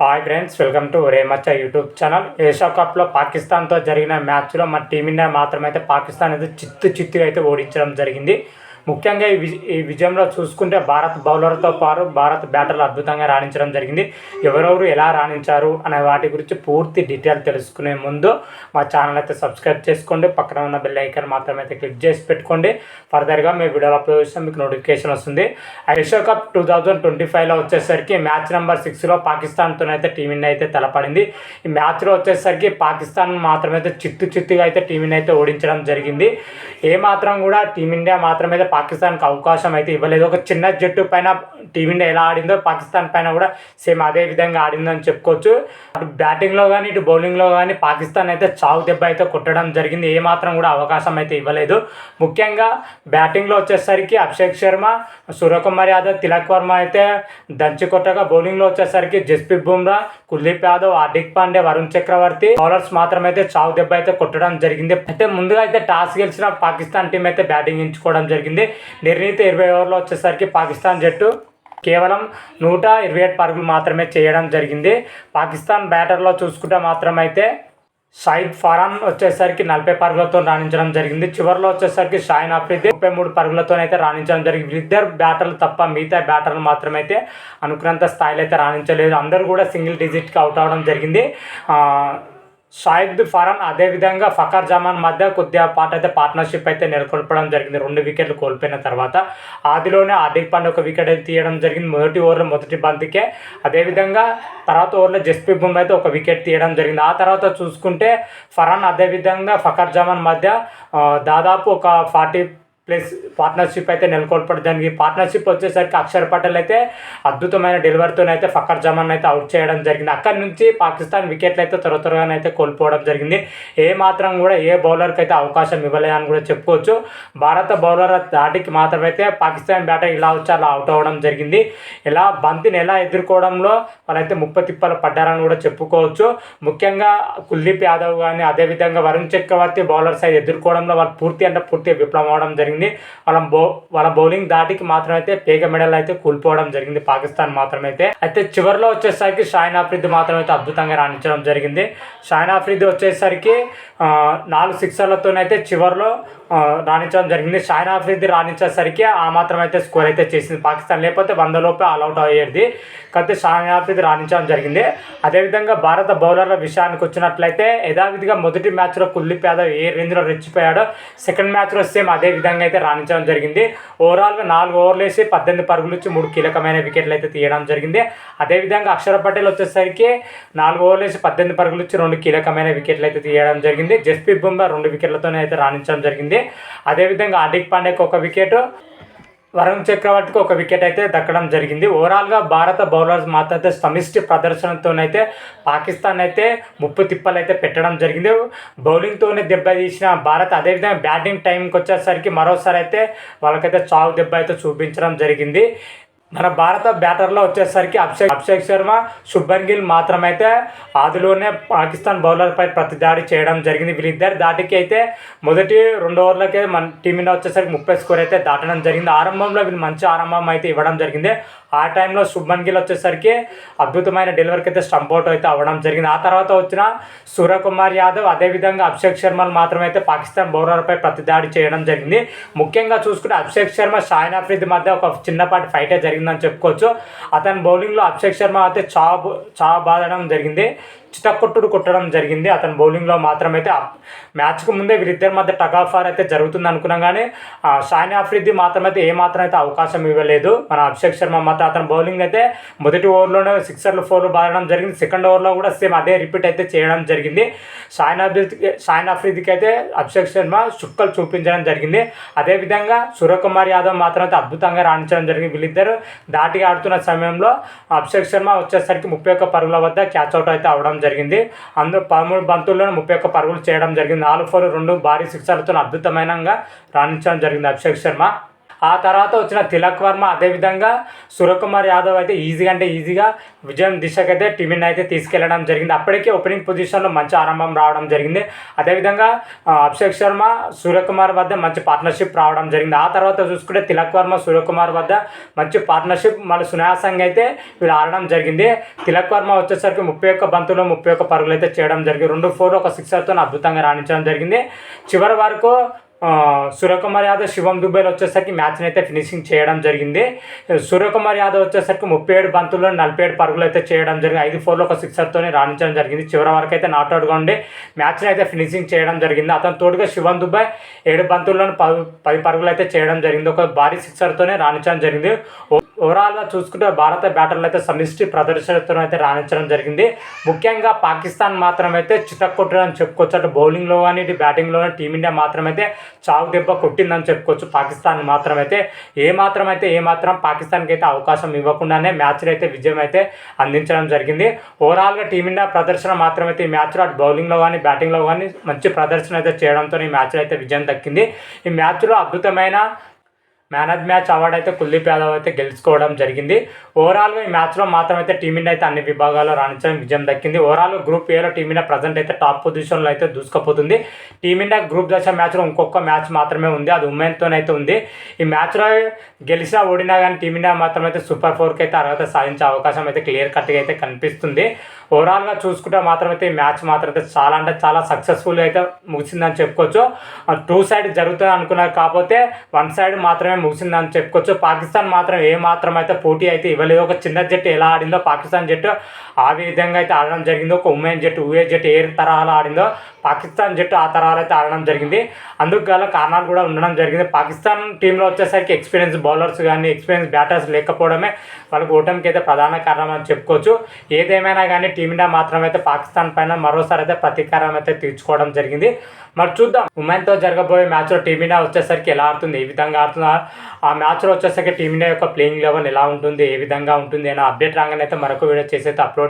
Hi friends welcome to రేమచ్చ YouTube channel Asia కప్లో పాకిస్తాన్తో జరిగిన మ్యాచ్లో మన టీమిండియా మాత్రమైతే పాకిస్తాన్ అయితే చిత్తు చిత్తుగా అయితే ఓడించడం జరిగింది. ముఖ్యంగా ఈ విజ ఈ విజయంలో చూసుకుంటే భారత్ బౌలర్తో పాటు భారత్ బ్యాటర్లు అద్భుతంగా రాణించడం జరిగింది. ఎవరెవరు ఎలా రాణించారు అనే వాటి గురించి పూర్తి డీటెయిల్ తెలుసుకునే ముందు మా ఛానల్ అయితే సబ్స్క్రైబ్ చేసుకోండి. పక్కన ఉన్న బెల్ ఐకాన్ మాత్రమే అయితే క్లిక్ చేసి పెట్టుకోండి. ఫర్దర్గా మీ వీడియో అప్లోడ్ చేస్తే మీకు నోటిఫికేషన్ వస్తుంది. Asia cup two thousand twenty ఫైవ్లో వచ్చేసరికి మ్యాచ్ నెంబర్ సిక్స్లో పాకిస్తాన్తో అయితే టీమిండియా అయితే తలపడింది. ఈ మ్యాచ్లో వచ్చేసరికి పాకిస్తాన్ మాత్రమైతే చిత్తు చిత్తుగా అయితే టీమిండియా అయితే ఓడించడం జరిగింది. ఏ మాత్రం కూడా టీమిండియా మాత్రమైతే పాకిస్తాన్కి అవకాశం అయితే ఇవ్వలేదు. ఒక చిన్న జట్టు పైన టీమిండియా ఎలా ఆడిందో పాకిస్తాన్ పైన కూడా సేమ్ అదే విధంగా ఆడిందని చెప్పుకోవచ్చు. అటు బ్యాటింగ్లో కానీ ఇటు బౌలింగ్లో కానీ పాకిస్తాన్ అయితే చావు దెబ్బ అయితే కొట్టడం జరిగింది. ఏ మాత్రం కూడా అవకాశం అయితే ఇవ్వలేదు. ముఖ్యంగా బ్యాటింగ్లో వచ్చేసరికి అభిషేక్ శర్మ సూర్యకుమార్ యాదవ్ తిలక్ వర్మ అయితే దంచి కొట్టగా బౌలింగ్లో వచ్చేసరికి జస్ప్రీత్ బుమ్రా కుల్దీప్ యాదవ్ హార్దిక్ పాండే వరుణ్ చక్రవర్తి బౌలర్స్ మాత్రం అయితే చావు దెబ్బ అయితే కొట్టడం జరిగింది. అయితే ముందుగా అయితే టాస్ గెలిచిన పాకిస్తాన్ టీం అయితే బ్యాటింగ్ ఎంచుకోవడం జరిగింది. నిర్ణీత ఇరవై ఓవర్లో వచ్చేసరికి పాకిస్తాన్ జట్టు కేవలం నూట ఇరవై ఏడు పరుగులు మాత్రమే చేయడం జరిగింది. పాకిస్తాన్ బ్యాటర్లో చూసుకుంటే మాత్రమైతే షాయిద్ ఫరాన్ వచ్చేసరికి నలభై పరుగులతో రాణించడం జరిగింది. చివరిలో వచ్చేసరికి షాయిన్ అఫ్రిది ముప్పై మూడు పరుగులతోనైతే రాణించడం జరిగింది. ఇద్దరు బ్యాటర్లు తప్ప మిగతా బ్యాటర్లు మాత్రమైతే అనుకున్నంత స్థాయిలో అయితే రాణించలేదు. అందరూ కూడా సింగిల్ డిజిట్కి అవుట్ అవడం జరిగింది. షాయిద్ ఫరాన్ అదేవిధంగా ఫకర్ జమాన్ మధ్య కొద్దిగా పాట అయితే పార్ట్నర్షిప్ అయితే నెలకొల్పడం జరిగింది. రెండు వికెట్లు కోల్పోయిన తర్వాత ఆదిలోనే హార్దిక్ పాండే ఒక వికెట్ అయితే తీయడం జరిగింది. మొదటి ఓవర్లో మొదటి బంతికే. అదేవిధంగా తర్వాత ఓవర్లో జస్ప్రీత్ బుమ్రా అయితే ఒక వికెట్ తీయడం జరిగింది. ఆ తర్వాత చూసుకుంటే ఫరాన్ అదేవిధంగా ఫకర్ జమాన్ మధ్య దాదాపు ఒక ఫార్టీ ప్లస్ పార్ట్నర్షిప్ అయితే నెలకొల్పడం దానికి పార్ట్నర్షిప్ వచ్చేసరికి అక్షర్ పటేల్ అయితే అద్భుతమైన డెలివరీతో అయితే ఫకర్ జమాన్ అయితే అవుట్ చేయడం జరిగింది. అక్కడి నుంచి పాకిస్తాన్ వికెట్లు అయితే త్వర త్వరగానే అయితే కోల్పోవడం జరిగింది. ఏ మాత్రం కూడా ఏ బౌలర్కి అయితే అవకాశం ఇవ్వలేదని కూడా చెప్పుకోవచ్చు. భారత బౌలర్ దాటికి మాత్రమైతే పాకిస్తాన్ బ్యాటర్ ఇలా వచ్చి అలా అవుట్ అవ్వడం జరిగింది. ఇలా బంతిని ఎలా ఎదుర్కోవడంలో వాళ్ళైతే ముప్పై తిప్పలు పడ్డారని కూడా చెప్పుకోవచ్చు. ముఖ్యంగా కుల్దీప్ యాదవ్ కానీ అదేవిధంగా వరుణ్ చక్రవర్తి బౌలర్స్ అయితే ఎదుర్కోవడంలో వాళ్ళు పూర్తి అంటే పూర్తి విఫలం అవడం జరిగింది. వాళ్ళ బౌ వాళ్ళ బౌలింగ్ దాటికి మాత్రం అయితే పేగ మెడల్ అయితే కూలిపోవడం జరిగింది పాకిస్తాన్ మాత్రమైతే. అయితే చివరిలో వచ్చేసరికి షాయిన్ ఆఫ్రిద్ మాత్రమైతే అద్భుతంగా రాణించడం జరిగింది. షాయిన్ ఆఫ్రిద్ వచ్చేసరికి నాలుగు సిక్సర్లతోనైతే చివరిలో రాణించడం జరిగింది. షాయిన్ ఆఫ్రిద్ రాణించేసరికి ఆ మాత్రం అయితే స్కోర్ అయితే చేసింది పాకిస్తాన్. లేకపోతే వంద లోపే ఆల్అౌట్ అయ్యేది. కాకపోతే షాయిన్ ఆఫ్రిద్ రాణించడం జరిగింది. అదేవిధంగా భారత బౌలర్ల విషయానికి వచ్చినట్లయితే యథావిధిగా మొదటి మ్యాచ్లో కుల్దీప్ యాదవ్ ఏ రేంజ్లో రెచ్చిపోయాడో సెకండ్ మ్యాచ్లో సేమ్ అదే విధంగా అయితే రాణించడం జరిగింది. ఓవరాల్గా నాలుగు ఓవర్లు వేసి పద్దెనిమిది పరుగులు ఇచ్చి మూడు కీలకమైన వికెట్లు అయితే తీయడం జరిగింది. అదేవిధంగా అక్షర పటేల్ వచ్చేసరికి నాలుగు ఓవర్లు వేసి పద్దెనిమిది పరుగులు ఇచ్చి రెండు కీలకమైన వికెట్లు అయితే తీయడం జరిగింది. జస్ప్రీత్ బుమ్రా రెండు వికెట్లతోనే అయితే రాణించడం జరిగింది. అదేవిధంగా హార్దిక్ పాండేకి ఒక వికెట్. వరుణ్ చక్రవర్తికి ఒక వికెట్ అయితే దక్కడం జరిగింది. ఓవరాల్గా భారత బౌలర్స్ మాత్రం సమిష్టి ప్రదర్శనతోనైతే పాకిస్తాన్ అయితే ముప్పు తిప్పలు అయితే పెట్టడం జరిగింది. బౌలింగ్తోనే దెబ్బ తీసిన భారత్ అదేవిధంగా బ్యాటింగ్ టైంకి వచ్చేసరికి మరోసారి అయితే వాళ్ళకైతే చావు దెబ్బ అయితే చూపించడం జరిగింది. మన భారత బ్యాటర్లో వచ్చేసరికి అభిషేక్ అభిషేక్ శర్మ శుభన్ గిల్ మాత్రమైతే ఆదిలోనే పాకిస్తాన్ బౌలర్పై ప్రతిదాడి చేయడం జరిగింది. వీళ్ళిద్దరు దాటికి అయితే మొదటి రెండు ఓవర్లకే మన టీమిండియా వచ్చేసరికి ముప్పై స్కోర్ అయితే దాటడం జరిగింది. ఆరంభంలో వీళ్ళు మంచి ఆరంభం అయితే ఇవ్వడం జరిగింది. ఆ టైంలో శుభన్ గిల్ వచ్చేసరికి అద్భుతమైన డెలివరీకి అయితే స్టంప్ అవుట్ అయితే అవ్వడం జరిగింది. ఆ తర్వాత వచ్చిన సూర్యకుమార్ యాదవ్ అదేవిధంగా అభిషేక్ శర్మలు మాత్రమైతే పాకిస్తాన్ బౌలర్పై ప్రతిదాడి చేయడం జరిగింది. ముఖ్యంగా చూసుకుంటే అభిషేక్ శర్మ షాయిన్ అఫ్రీద్ మధ్య ఒక చిన్నపాటి ఫైటే జరిగింది. జరిగిందని చెప్పుకోవచ్చు. అతని బౌలింగ్లో అభిషేక్ శర్మ అయితే చా చా బాధడం జరిగింది. చితకొట్టుడు కొట్టడం జరిగింది. అతని బౌలింగ్లో మాత్రమైతే మ్యాచ్కు ముందే వీరిద్దరి మధ్య టగాఫార్ అయితే జరుగుతుంది అనుకున్నాం కానీ ఆ, షాయిన్ మాత్రమైతే ఏ మాత్రం అయితే అవకాశం ఇవ్వలేదు. మన అభిషేక్ శర్మ మాత్రం అతని బౌలింగ్ అయితే మొదటి ఓవర్లోనే సిక్సర్లు ఫోర్లు బాదడం జరిగింది. సెకండ్ ఓవర్లో కూడా సేమ్ అదే రిపీట్ అయితే చేయడం జరిగింది. షాయిన్ అఫ్రీద్కి షాయిన్ అఫ్రీదికి అయితే అభిషేక్ శర్మ చుక్కలు చూపించడం జరిగింది. అదేవిధంగా సూర్యకుమార్ యాదవ్ మాత్రం అయితే అద్భుతంగా రాణించడం జరిగింది. వీళ్ళిద్దరు దాటిగా ఆడుతున్న సమయంలో అభిషేక్ శర్మ వచ్చేసరికి ముప్పై ఒక్క పరుగుల వద్ద క్యాచ్ అవుట్ అయితే అవడం జరిగింది. అందులో పదమూడు బంతుల్లోనే ముప్పై ఒక్క పరుగులు చేయడం జరిగింది. నాలుగు ఫోర్ రెండు భారీ సిక్సర్లతో అద్భుతమైనగా రాణించడం జరిగింది అభిషేక్ శర్మ. ఆ తర్వాత వచ్చిన తిలక్ వర్మ అదేవిధంగా సూర్యకుమార్ యాదవ్ అయితే ఈజీగా అంటే ఈజీగా విజయం దిశకైతే టీమిని అయితే తీసుకెళ్ళడం జరిగింది. అప్పటికే ఓపెనింగ్ పొజిషన్లో మంచి ఆరంభం రావడం జరిగింది. అదేవిధంగా అభిషేక్ శర్మ సూర్యకుమార్ వద్ద మంచి పార్ట్నర్షిప్ రావడం జరిగింది. ఆ తర్వాత చూసుకుంటే తిలక్ వర్మ సూర్యకుమార్ వద్ద మంచి పార్ట్నర్షిప్ మళ్ళీ సునాయాసంగా అయితే వీళ్ళు ఆడడం జరిగింది. తిలక్ వర్మ వచ్చేసరికి ముప్పై ఒక్క బంతులు ముప్పై ఒక్క పరుగులు అయితే చేయడం జరిగింది. రెండు ఫోర్ ఒక సిక్సర్తో అద్భుతంగా రాణించడం జరిగింది. చివరి వరకు సూర్యకుమార్ యాదవ్ శివం దుబేలు వచ్చేసరికి మ్యాచ్ని అయితే ఫినిషింగ్ చేయడం జరిగింది. సూర్యకుమార్ యాదవ్ వచ్చేసరికి ముప్పై ఏడు బంతుల్లో నలభై ఏడు పరుగులు అయితే చేయడం జరిగింది. ఐదు ఫోర్లో ఒక సిక్సర్తోనే రాణించడం జరిగింది. చివరి వరకు అయితే నాట్అవుట్గా ఉండి మ్యాచ్ని అయితే ఫినిషింగ్ చేయడం జరిగింది. అతని తోడుగా శివం దుబాయ్ ఏడు బంతుల్లో పది పది పరుగులు అయితే చేయడం జరిగింది. ఒక భారీ సిక్సర్తోనే రాణించడం జరిగింది. ఓ- ఓవరాల్గా చూసుకుంటే భారత బ్యాటర్లు అయితే సమిష్టి ప్రదర్శనతో అయితే రాణించడం జరిగింది. ముఖ్యంగా పాకిస్తాన్ మాత్రం అయితే చితక్కొట్టడం చెప్పుకోవచ్చు. అటు బౌలింగ్లో కానీ ఇటు బ్యాటింగ్లో కానీ టీమిండియా మాత్రం అయితే చావు దెబ్బ కొట్టిందని చెప్పుకోవచ్చు. పాకిస్తాన్ మాత్రం అయితే ఏ మాత్రం అయితే ఏ మాత్రం పాకిస్తాన్కి అయితే అవకాశం ఇవ్వకుండానే మ్యాచ్లో అయితే విజయం అయితే అందించడం జరిగింది. ఓవరాల్గా టీమిండియా ప్రదర్శన మాత్రం అయితే ఈ మ్యాచ్లో అటు బౌలింగ్లో కానీ బ్యాటింగ్లో కానీ మంచి ప్రదర్శన అయితే చేయడంతో ఈ మ్యాచ్లో అయితే విజయం దక్కింది. ఈ మ్యాచ్లో అద్భుతమైన మ్యాన్ ఆఫ్ మ్యాచ్ అవార్డు అయితే కుల్దీప్ యాదవ్ అయితే గెలుచుకోవడం జరిగింది. ఓవరాల్గా ఈ మ్యాచ్లో మాత్రం అయితే టీమిండియా అయితే అన్ని విభాగాల్లో రాణించడం విజయం దక్కింది. ఓవరాల్ గ్రూప్ ఏలో టీమిండియా ప్రజెంట్ అయితే టాప్ పొజిషన్లో అయితే దూసుకుపోతుంది. టీమిండియా గ్రూప్ దశ మ్యాచ్లో ఇంకొక మ్యాచ్ మాత్రమే ఉంది. అది ఉమెన్తోనైతే ఉంది. ఈ మ్యాచ్లో గెలిచినా ఓడినా కానీ టీమిండియా మాత్రం అయితే సూపర్ ఫోర్కి అయితే అర్హత సాధించే అవకాశం అయితే క్లియర్ కట్గా అయితే కనిపిస్తుంది. ఓవరాల్గా చూసుకుంటే మాత్రం అయితే ఈ మ్యాచ్ మాత్రం అయితే చాలా అంటే చాలా సక్సెస్ఫుల్ అయితే ముగిసిందని చెప్పుకోవచ్చు. టూ సైడ్ జరుగుతుంది అనుకున్నారు. కాకపోతే వన్ సైడ్ మాత్రమే ముగిసిందని చెప్పుకోవచ్చు. పాకిస్తాన్ మాత్రం ఏ మాత్రం అయితే పోటీ అయితే ఇవ్వలేదు. ఒక చిన్న జట్టు ఎలా ఆడిందో పాకిస్తాన్ జట్టు ఆ విధంగా అయితే ఆడడం జరిగింది. ఒక ఉమెన్ జట్టు ఊఏ జట్టు ఏ తరహాలో ఆడిందో పాకిస్తాన్ జట్టు ఆ తరహాలో అయితే ఆడడం జరిగింది. అందుకు గల కారణాలు కూడా ఉండడం జరిగింది. పాకిస్తాన్ టీంలో వచ్చేసరికి ఎక్స్పీరియన్స్ బౌలర్స్ కానీ ఎక్స్పీరియన్స్ బ్యాటర్స్ లేకపోవడమే వాళ్ళకి ఓటమికి అయితే ప్రధాన కారణం అని చెప్పుకోవచ్చు. ఏదేమైనా కానీ టీమిండియా మాత్రం అయితే పాకిస్తాన్ పైన మరోసారి అయితే ప్రతీకారం అయితే తీర్చుకోవడం జరిగింది. మరి చూద్దాం. ఉమెన్తో జరగబోయే మ్యాచ్లో టీమిండియా వచ్చేసరికి ఎలా ఆడుతుంది ఏ విధంగా ఆడుతుందో ఆ మ్యాచ్లో వచ్చేసరికి టీమిండియా యొక్క ప్లేయింగ్ లెవెల్ ఎలా ఉంటుంది ఏ విధంగా ఉంటుంది అనే అప్డేట్ రాగానే అయితే మరొక వీడియో చేసి అయితే అప్లోడ్